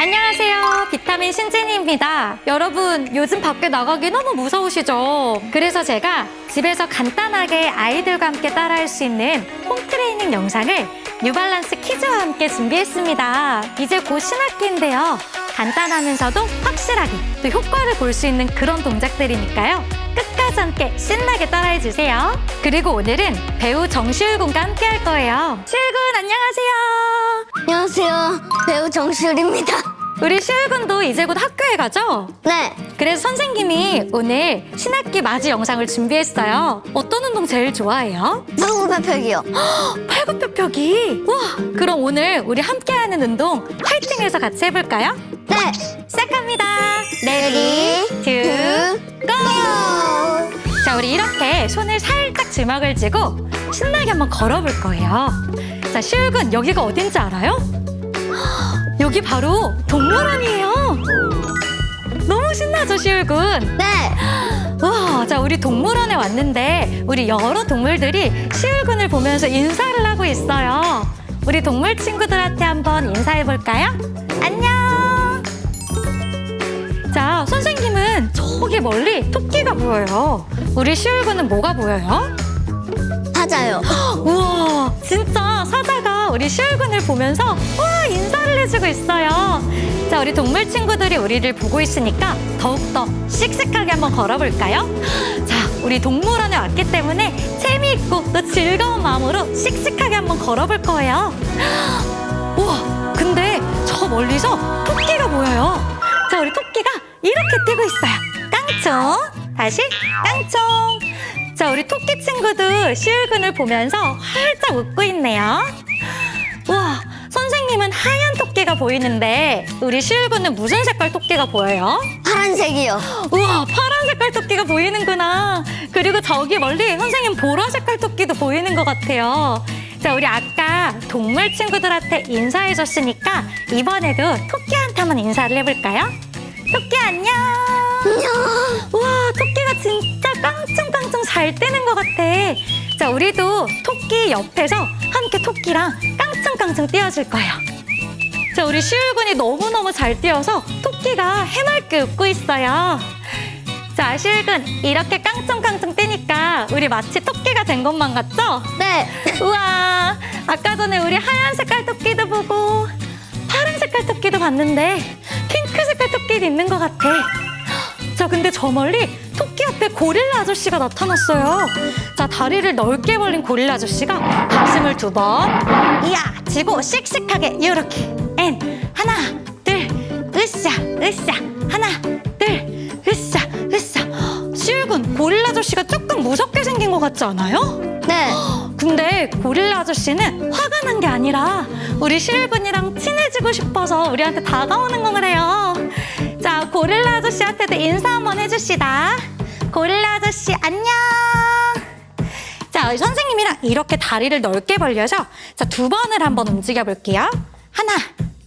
안녕하세요. 비타민 신진이입니다. 여러분, 요즘 밖에 나가기 너무 무서우시죠? 그래서 제가 집에서 간단하게 아이들과 함께 따라할 수 있는 홈 트레이닝 영상을 뉴발란스 키즈와 함께 준비했습니다. 이제 곧 신학기인데요. 간단하면서도 확실하게 또 효과를 볼 수 있는 그런 동작들이니까요. 끝까지 함께 신나게 따라해 주세요. 그리고 오늘은 배우 정시울 군과 함께 할 거예요. 시울 군 안녕하세요. 안녕하세요. 배우 정시울입니다. 우리 시울 군도 이제 곧 학교에 가죠? 네. 그래서 선생님이 오늘 신학기 맞이 영상을 준비했어요. 어떤 운동 제일 좋아해요? 무궁화표기요. 팔굽혀펴기. 와, 그럼 오늘 우리 함께하는 운동 화이팅해서 같이 해볼까요? 네. 시작합니다. 레디, 투, 고! 자, 우리 이렇게 손을 살짝 주먹을 쥐고 신나게 한번 걸어볼 거예요. 자, 시울군 여기가 어딘지 알아요? 여기 바로 동물원이에요. 너무 신나죠, 시울군? 네. 와, 자, 우리 동물원에 왔는데 우리 여러 동물들이 시울군을 보면서 인사를 하고 있어요. 우리 동물 친구들한테 한번 인사해 볼까요? 안녕. 자, 선생님은 저기 멀리 토끼가 보여요. 우리 시울군은 뭐가 보여요? 맞아요. 우와, 진짜 사자가 우리 시울군을 보면서 와 인사를 해주고 있어요. 자, 우리 동물 친구들이 우리를 보고 있으니까 더욱더 씩씩하게 한번 걸어볼까요? 자, 우리 동물원에 왔기 때문에 재미있고 또 즐거운 마음으로 씩씩하게 한번 걸어볼 거예요. 우와, 근데 저 멀리서 토끼가 보여요. 자, 우리 토끼가 이렇게 뛰고 있어요. 깡총. 다시 깡총. 자, 우리 토끼 친구도 시울군을 보면서 활짝 웃고 있네요. 와, 선생님은 하얀 토끼가 보이는데 우리 시울군은 무슨 색깔 토끼가 보여요? 파란색이요. 우와, 파란 색깔 토끼가 보이는구나. 그리고 저기 멀리 선생님 보라 색깔 토끼도 보이는 것 같아요. 자, 우리 아까 동물 친구들한테 인사해줬으니까 이번에도 토끼한테 한번 인사를 해볼까요? 토끼 안녕. 안녕. 우와, 토끼가 진짜 깡총깡총 잘 뛰는 것 같아. 자, 우리도 토끼 옆에서 함께 토끼랑 깡총깡총 뛰어줄 거예요. 자, 우리 시울군이 너무너무 잘 뛰어서 토끼가 해맑게 웃고 있어요. 자, 시울군, 이렇게 깡총깡총 뛰니까 우리 마치 토끼가 된 것만 같죠? 네. 우와, 아까 전에 우리 하얀 색깔 토끼도 보고 파란 색깔 토끼도 봤는데 핑크 색깔 토끼도 있는 것 같아. 자, 근데 저 멀리 앞에 고릴라 아저씨가 나타났어요. 자, 다리를 넓게 벌린 고릴라 아저씨가 가슴을 두 번, 이야, 쥐고 씩씩하게 이렇게. 엔, 하나, 둘, 으쌰, 으쌰, 하나, 둘, 으쌰, 으쌰. 시울군, 고릴라 아저씨가 조금 무섭게 생긴 것 같지 않아요? 네. 근데 고릴라 아저씨는 화가 난 게 아니라 우리 시울군이랑 친해지고 싶어서 우리한테 다가오는 거래요. 자, 고릴라 아저씨한테도 인사 한번 해줍시다. 고릴라 아저씨 안녕. 자, 선생님이랑 이렇게 다리를 넓게 벌려서 자, 두 번을 한번 움직여 볼게요. 하나,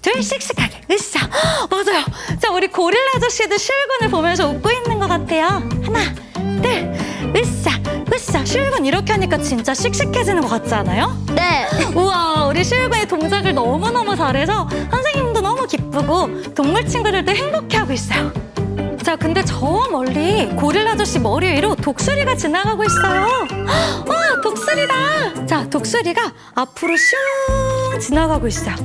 둘, 씩씩하게. 으쌰. 헉, 맞아요. 자, 우리 고릴라 아저씨도 실군을 보면서 웃고 있는 것 같아요. 하나, 둘, 으쌰, 으쌰. 실군 이렇게 하니까 진짜 씩씩해지는 것 같지 않아요? 네. 우와, 우리 실군이 동작을 너무너무 잘해서 선생님도 너무 기쁘고 동물 친구들도 행복해하고 있어요. 자, 근데 저 멀리 고릴라 아저씨 머리 위로 독수리가 지나가고 있어요. 헉, 와, 독수리다! 자, 독수리가 앞으로 슝 지나가고 있어요.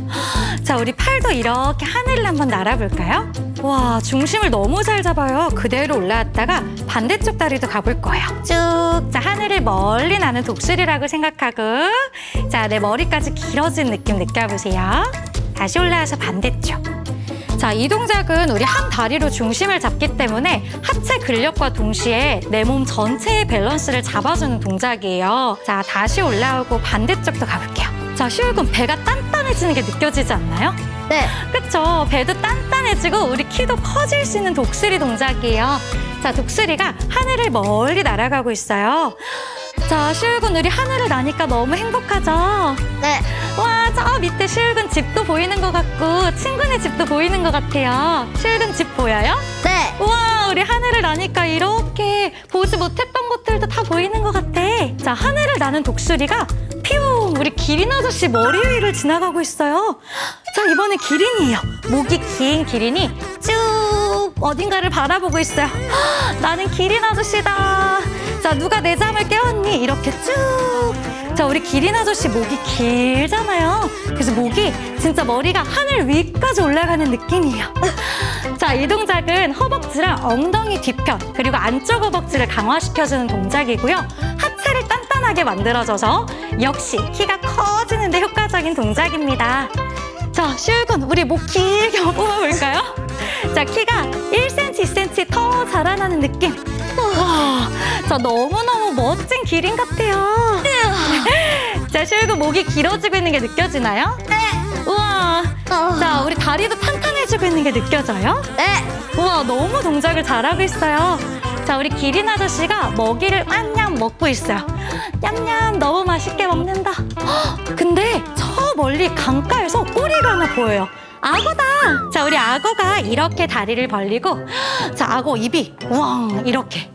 자, 우리 팔도 이렇게 하늘을 한번 날아볼까요? 와, 중심을 너무 잘 잡아요. 그대로 올라왔다가 반대쪽 다리도 가볼 거예요. 쭉. 자, 하늘을 멀리 나는 독수리라고 생각하고. 자, 내 머리까지 길어진 느낌 느껴보세요. 다시 올라와서 반대쪽. 자, 이 동작은 우리 한 다리로 중심을 잡기 때문에 하체 근력과 동시에 내 몸 전체의 밸런스를 잡아주는 동작이에요. 자, 다시 올라오고 반대쪽도 가볼게요. 자, 시울군 배가 단단해지는 게 느껴지지 않나요? 네. 그쵸? 배도 단단해지고 우리 키도 커질 수 있는 독수리 동작이에요. 자, 독수리가 하늘을 멀리 날아가고 있어요. 자, 시울군 우리 하늘을 나니까 너무 행복하죠? 네. 와, 저 밑에 시울군 집도 보이는 것 같고 친구네 집도 보이는 것 같아요. 시울군 집 보여요? 네. 우와, 우리 하늘을 나니까 이렇게 보지 못했던 곳들도 다 보이는 것 같아. 자, 하늘을 나는 독수리가 퓨! 우리 기린 아저씨 머리 위를 지나가고 있어요. 자, 이번엔 기린이에요. 목이 긴 기린이 쭉 어딘가를 바라보고 있어요. 헉, 나는 기린 아저씨다. 자, 누가 내 잠을 깨웠니? 이렇게 쭉. 자, 우리 기린 아저씨 목이 길잖아요. 그래서 목이 진짜 머리가 하늘 위까지 올라가는 느낌이에요. 자, 이 동작은 허벅지랑 엉덩이 뒤편, 그리고 안쪽 허벅지를 강화시켜주는 동작이고요. 하체를 단단하게 만들어줘서 역시 키가 커지는데 효과적인 동작입니다. 자, 시울군, 우리 목 길게 뽑아볼까요? 자, 키가 1cm, 2cm 더 자라나는 느낌. 와, 자, 너무너무 멋진 기린 같아요. 자, 시울군 목이 길어지고 있는 게 느껴지나요? 네. 우와. 어. 자, 우리 다리도 탄탄해지고 있는 게 느껴져요? 네. 우와, 너무 동작을 잘하고 있어요. 자, 우리 기린 아저씨가 먹이를 냠냠 먹고 있어요. 냠냠, 너무 맛있게 먹는다. 헉, 근데 저 멀리 강가에서 꼬리가 하나 보여요. 악어다! 자, 우리 악어가 이렇게 다리를 벌리고, 자, 악어 입이 우왕, 이렇게.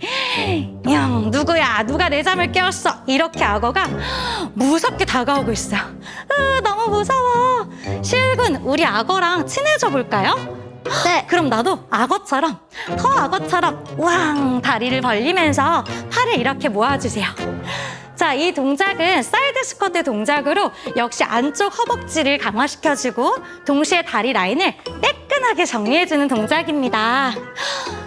냥, 누구야? 누가 내 잠을 깨웠어? 이렇게 악어가 무섭게 다가오고 있어요. 으, 너무 무서워. 시울군, 우리 악어랑 친해져 볼까요? 네. 그럼 나도 악어처럼 더 악어처럼 우왕 다리를 벌리면서 팔을 이렇게 모아주세요. 자, 이 동작은 사이드 스쿼트 동작으로 역시 안쪽 허벅지를 강화시켜주고 동시에 다리 라인을 매끈하게 정리해주는 동작입니다.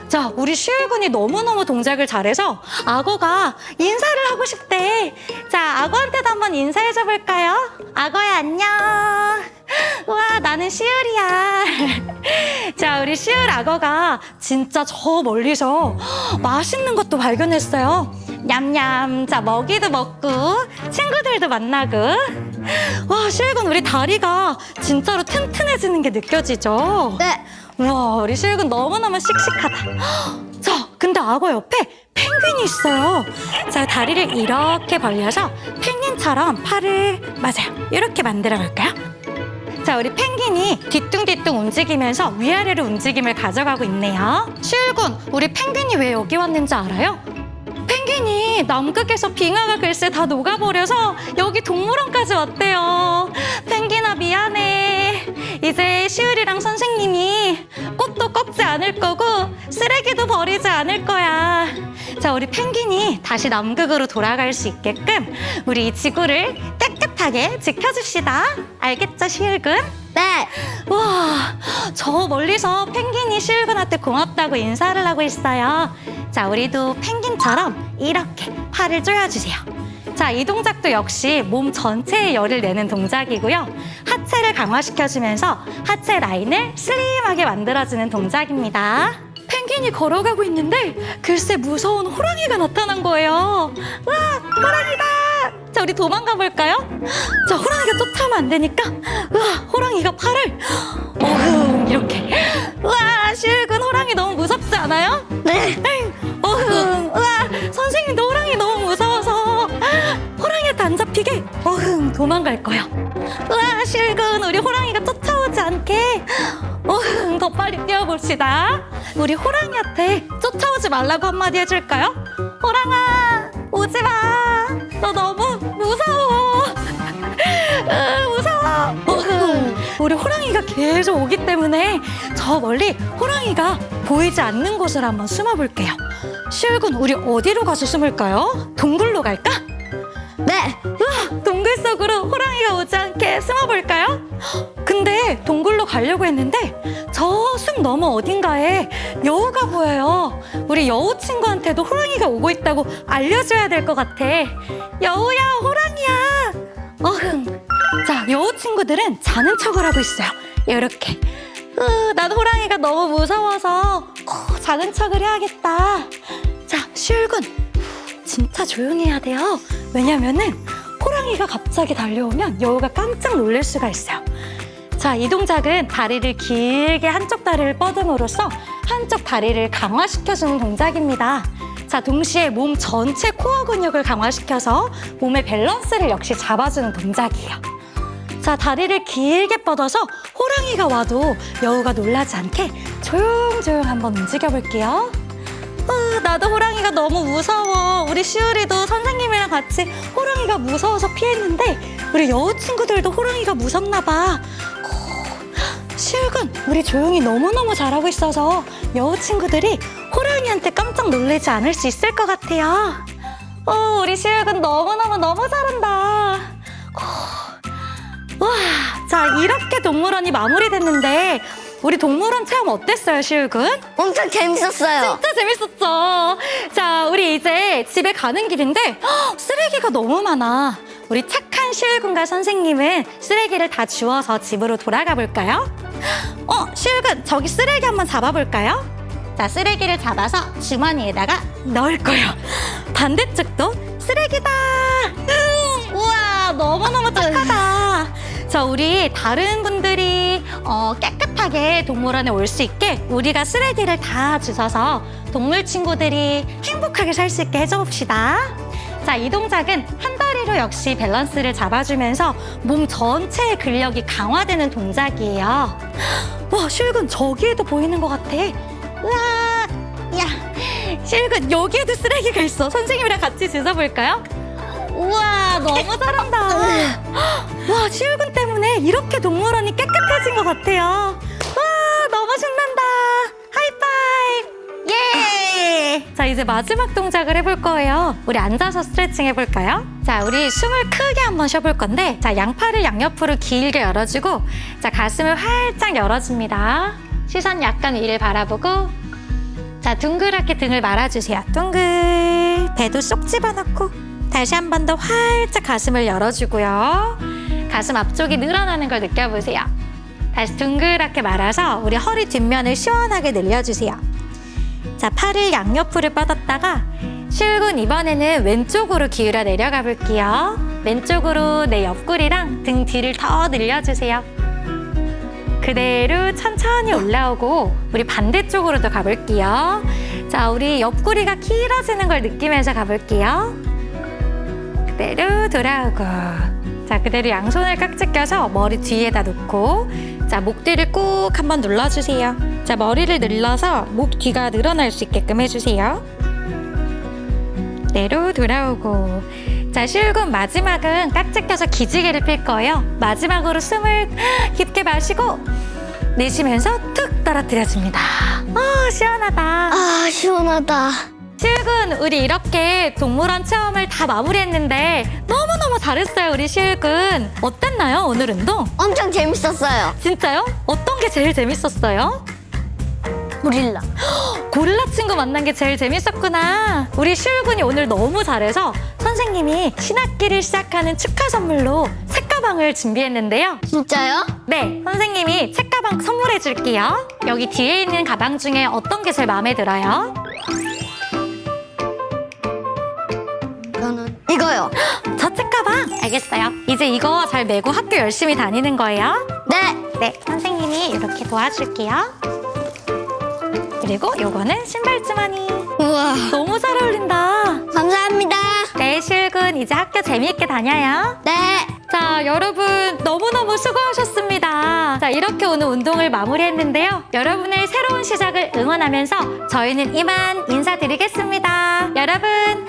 자, 우리 시울군이 너무너무 동작을 잘해서 악어가 인사를 하고 싶대. 자, 악어한테도 한번 인사해줘 볼까요? 악어야, 안녕. 우와, 나는 시울이야. 자, 우리 시울 악어가 진짜 저 멀리서 맛있는 것도 발견했어요. 냠냠. 자, 먹이도 먹고, 친구들도 만나고. 와, 시울군, 우리 다리가 진짜로 튼튼해지는 게 느껴지죠? 네. 우와, 우리 실군 너무너무 씩씩하다. 자, 근데 악어 옆에 펭귄이 있어요. 자, 다리를 이렇게 벌려서 펭귄처럼 팔을, 맞아요. 이렇게 만들어 볼까요? 자, 우리 펭귄이 뒤뚱뒤뚱 움직이면서 위아래로 움직임을 가져가고 있네요. 실군, 우리 펭귄이 왜 여기 왔는지 알아요? 펭귄이 남극에서 빙하가 글쎄 다 녹아버려서 여기 동물원까지 왔대요. 펭귄아 미안해. 이제 시울이랑 선생님이 꽃도 꺾지 않을 거고 쓰레기도 버리지 않을 거야. 자, 우리 펭귄이 다시 남극으로 돌아갈 수 있게끔 우리 이 지구를 깨끗하게 지켜줍시다. 알겠죠, 시울군? 네. 와, 저 멀리서 펭귄이 시울군한테 고맙다고 인사를 하고 있어요. 자, 우리도 펭귄처럼 이렇게 팔을 조여주세요. 자, 이 동작도 역시 몸 전체에 열을 내는 동작이고요. 하체를 강화시켜주면서 하체 라인을 슬림하게 만들어주는 동작입니다. 펭귄이 걸어가고 있는데 글쎄 무서운 호랑이가 나타난 거예요. 와, 호랑이다! 자, 우리 도망가 볼까요? 자, 호랑이가 쫓아오면 안 되니까, 와, 호랑이가 팔을, 어흥, 이렇게. 와, 실근 호랑이 너무 무섭지 않아요? 네. 어흥, 와, 선생님도 호랑이 너무 어흥 도망갈 거야. 와, 실근 우리 호랑이가 쫓아오지 않게 어흥 더 빨리 뛰어봅시다. 우리 호랑이한테 쫓아오지 말라고 한마디 해줄까요? 호랑아, 오지 마. 너 너무 무서워. 으, 무서워. 어흥. 우리 호랑이가 계속 오기 때문에 저 멀리 호랑이가 보이지 않는 곳을 한번 숨어볼게요. 시울군, 우리 어디로 가서 숨을까요? 동굴로 갈까? 네. 속으로 호랑이가 오지 않게 숨어볼까요? 근데 동굴로 가려고 했는데 저 숲 너머 어딘가에 여우가 보여요. 우리 여우 친구한테도 호랑이가 오고 있다고 알려줘야 될 것 같아. 여우야, 호랑이야. 어흥. 자, 여우 친구들은 자는 척을 하고 있어요. 이렇게. 으, 난 호랑이가 너무 무서워서 어, 자는 척을 해야겠다. 자, 슐군. 진짜 조용해야 돼요. 왜냐면은 호랑이가 갑자기 달려오면 여우가 깜짝 놀랄 수가 있어요. 자, 이 동작은 다리를 길게 한쪽 다리를 뻗음으로써 한쪽 다리를 강화시켜주는 동작입니다. 자, 동시에 몸 전체 코어 근육을 강화시켜서 몸의 밸런스를 역시 잡아주는 동작이에요. 자, 다리를 길게 뻗어서 호랑이가 와도 여우가 놀라지 않게 조용조용 한번 움직여 볼게요. 어, 나도 호랑이가 너무 무서워. 우리 시우리도 선생님이랑 같이 호랑이 호랑이가 무서워서 피했는데 우리 여우 친구들도 호랑이가 무섭나 봐. 실근 우리 조용히 너무너무 잘하고 있어서 여우 친구들이 호랑이한테 깜짝 놀라지 않을 수 있을 것 같아요. 어, 우리 실근 너무너무 너무 잘한다. 와, 자 이렇게 동물원이 마무리됐는데 우리 동물원 체험 어땠어요, 실근? 엄청 재밌었어요. 진짜 재밌었죠. 자, 우리 이제 집에 가는 길인데 헉, 쓰레기가 너무 많아. 우리 착한 시울군과 선생님은 쓰레기를 다 주워서 집으로 돌아가 볼까요? 어, 시울군 저기 쓰레기 한번 잡아볼까요? 자, 쓰레기를 잡아서 주머니에다가 넣을 거예요. 반대쪽도 쓰레기다. 음, 우와, 너무너무 착하다. 자, 우리 다른 분들이 어, 깨끗 하게 동물원에 올 수 있게 우리가 쓰레기를 다 주워서 동물 친구들이 행복하게 살 수 있게 해줘봅시다. 자, 이 동작은 한 다리로 역시 밸런스를 잡아주면서 몸 전체의 근력이 강화되는 동작이에요. 와, 실근 저기에도 보이는 것 같아. 우와, 야, 실근 여기에도 쓰레기가 있어. 선생님이랑 같이 주워볼까요? 우와, 너무 잘한다. 와, 시울군 때문에 이렇게 동물원이 깨끗해진 것 같아요. 신난다. 하이파이브! 예! 자, 이제 마지막 동작을 해볼 거예요. 우리 앉아서 스트레칭 해볼까요? 자, 우리 숨을 크게 한번 쉬어볼 건데, 자, 양팔을 양옆으로 길게 열어주고, 자, 가슴을 활짝 열어줍니다. 시선 약간 위를 바라보고, 자, 둥그랗게 등을 말아주세요. 둥글. 배도 쏙 집어넣고. 다시 한 번 더 활짝 가슴을 열어주고요. 가슴 앞쪽이 늘어나는 걸 느껴보세요. 다시 둥그랗게 말아서 우리 허리 뒷면을 시원하게 늘려주세요. 자, 팔을 양옆으로 뻗었다가 실군 이번에는 왼쪽으로 기울여 내려가 볼게요. 왼쪽으로 내 옆구리랑 등 뒤를 더 늘려주세요. 그대로 천천히 올라오고 우리 반대쪽으로도 가볼게요. 자, 우리 옆구리가 길어지는 걸 느끼면서 가볼게요. 그대로 돌아오고. 자, 그대로 양손을 깍지 껴서 머리 뒤에다 놓고 자, 목 뒤를 꾹 한번 눌러주세요. 자, 머리를 늘려서 목 뒤가 늘어날 수 있게끔 해주세요. 그대로 돌아오고. 자, 실군 마지막은 깍지 껴서 기지개를 필 거예요. 마지막으로 숨을 깊게 마시고 내쉬면서 툭 떨어뜨려줍니다. 아, 시원하다. 아, 시원하다. 실군, 우리 이렇게 동물원 체험을 다 마무리했는데 너무너무 잘했어요, 우리 실군. 어땠나요, 오늘 운동? 엄청 재밌었어요. 진짜요? 어떤 게 제일 재밌었어요? 고릴라. 고릴라 친구 만난 게 제일 재밌었구나. 우리 실군이 오늘 너무 잘해서 선생님이 신학기를 시작하는 축하 선물로 책가방을 준비했는데요. 진짜요? 네, 선생님이 책가방 선물해 줄게요. 여기 뒤에 있는 가방 중에 어떤 게 제일 마음에 들어요? 저는 이거요. 저 책가방? 알겠어요. 이제 이거 잘 메고 학교 열심히 다니는 거예요. 네. 네, 선생님이 이렇게 도와줄게요. 그리고 요거는 신발 주머니. 우와. 너무 잘 어울린다. 감사합니다. 네, 실군 이제 학교 재미있게 다녀요. 네. 자, 여러분 너무너무 수고하셨습니다. 자, 이렇게 오늘 운동을 마무리했는데요. 여러분의 새로운 시작을 응원하면서 저희는 이만 인사드리겠습니다. 여러분!